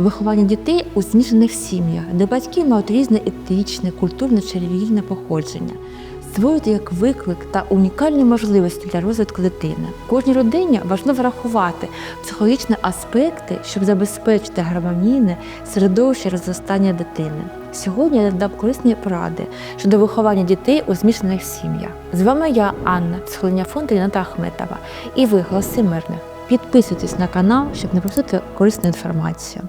Виховання дітей у змішаних сім'ях, де батьки мають різне етичне, культурне чи релігійне походження, створюють як виклик та унікальні можливості для розвитку дитини. Кожній родині важливо врахувати психологічні аспекти, щоб забезпечити гармонійне середовище розростання дитини. Сьогодні я дам корисні поради щодо виховання дітей у змішаних сім'ях. З вами я, Анна, психологиня фонду Ріната Ахметова, і ви, голоси мирних. Підписуйтесь на канал, щоб не пропустити корисну інформацію.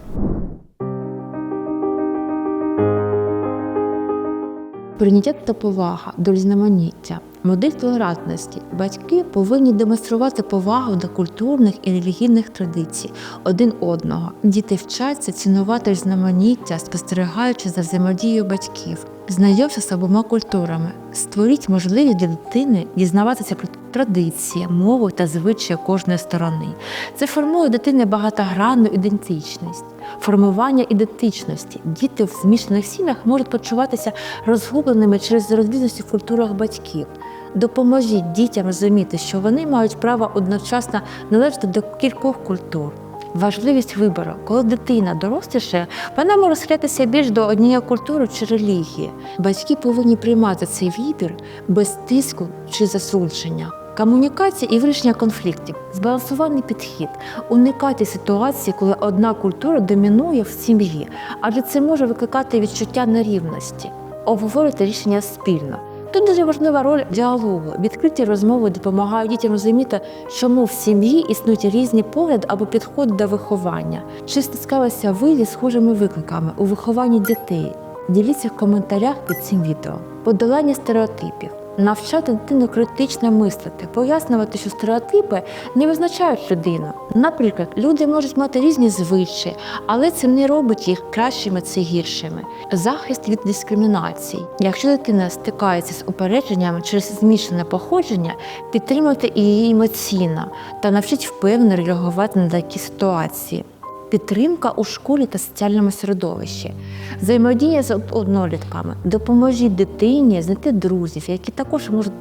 Прийняття та повага до різноманіття, модель толерантності. Батьки повинні демонструвати повагу до культурних і релігійних традицій один одного. Діти вчаться цінувати різноманіття, спостерігаючи за взаємодією батьків. Знайомся з обома культурами, створіть можливість для дитини дізнаватися про традиції, мову та звичаї кожної сторони. Це формує дитини багатогранну ідентичність. Формування ідентичності. Діти в змішаних сім'ях можуть почуватися розгубленими через розбіжності в культурах батьків. Допоможіть дітям розуміти, що вони мають право одночасно належати до кількох культур. Важливість вибору, коли дитина доросліше, вона може схилятися більш до однієї культури чи релігії. Батьки повинні приймати цей вибір без тиску чи засудження. Комунікація і вирішення конфліктів, збалансований підхід, уникати ситуації, коли одна культура домінує в сім'ї, адже це може викликати відчуття нерівності, обговорити рішення спільно. Тут дуже важлива роль діалогу. Відкриті розмови допомагають дітям розуміти, чому в сім'ї існують різні погляди або підходи до виховання. Чи стискалися ви зі схожими викликами у вихованні дітей? Діліться в коментарях під цим відео. Подолання стереотипів. Навчати дитину критично мислити, пояснювати, що стереотипи не визначають людину. Наприклад, люди можуть мати різні звичаї, але це не робить їх кращими чи гіршими. Захист від дискримінації. Якщо дитина стикається з упередженнями через змішане походження, підтримуйте її емоційно та навчіть впевнено реагувати на такі ситуації. Підтримка у школі та соціальному середовищі, взаємодія з однолітками, допоможіть дитині знайти друзів, які також можуть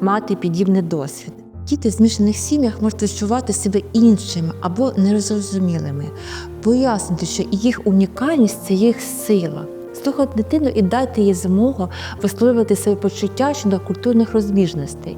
мати подібний досвід. Діти в змішаних сім'ях можуть відчувати себе іншими або нерозумілими. Пояснити, що їх унікальність це їх сила. Слухати дитину і дати їй змогу висловлювати свої почуття щодо культурних розбіжностей.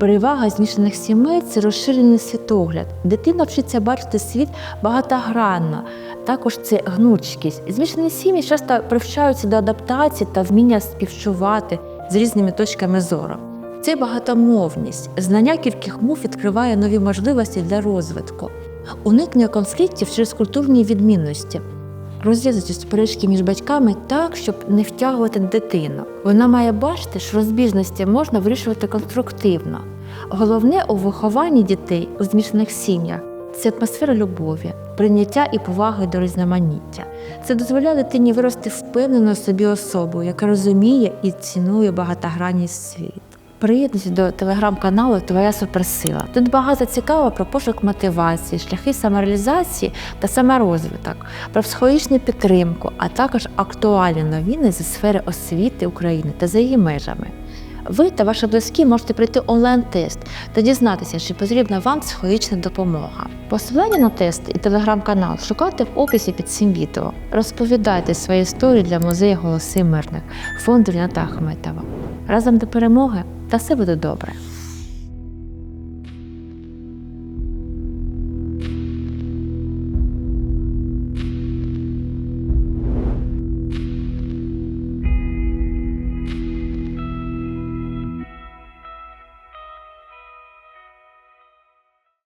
Перевага змішаних сімей це розширений світогляд. Дитина вчиться бачити світ багатогранно. Також це гнучкість. Змішані сім'ї часто привчаються до адаптації та вміння співчувати з різними точками зору. Це багатомовність. Знання кількох мов відкриває нові можливості для розвитку, уникнення конфліктів через культурні відмінності. Розв'язуйте суперечки між батьками так, щоб не втягувати дитину. Вона має бачити, що розбіжності можна вирішувати конструктивно. Головне у вихованні дітей у змішаних сім'ях це атмосфера любові, прийняття і поваги до різноманіття. Це дозволяє дитині вирости впевненою собі особою, яка розуміє і цінує багатогранний світ. Приєднуйся до телеграм-каналу Твоя суперсила. Тут багато цікаво про пошук мотивації, шляхи самореалізації та саморозвиток, про психологічну підтримку, а також актуальні новини зі сфери освіти України та за її межами. Ви та ваші близькі можете пройти онлайн-тест та дізнатися, чи потрібна вам психологічна допомога. Посилання на тест і телеграм-канал шукайте в описі під цим відео. Розповідайте свої історії для музею Голоси Мирних фонду Ріната Ахметова. Разом до перемоги та все буде добре.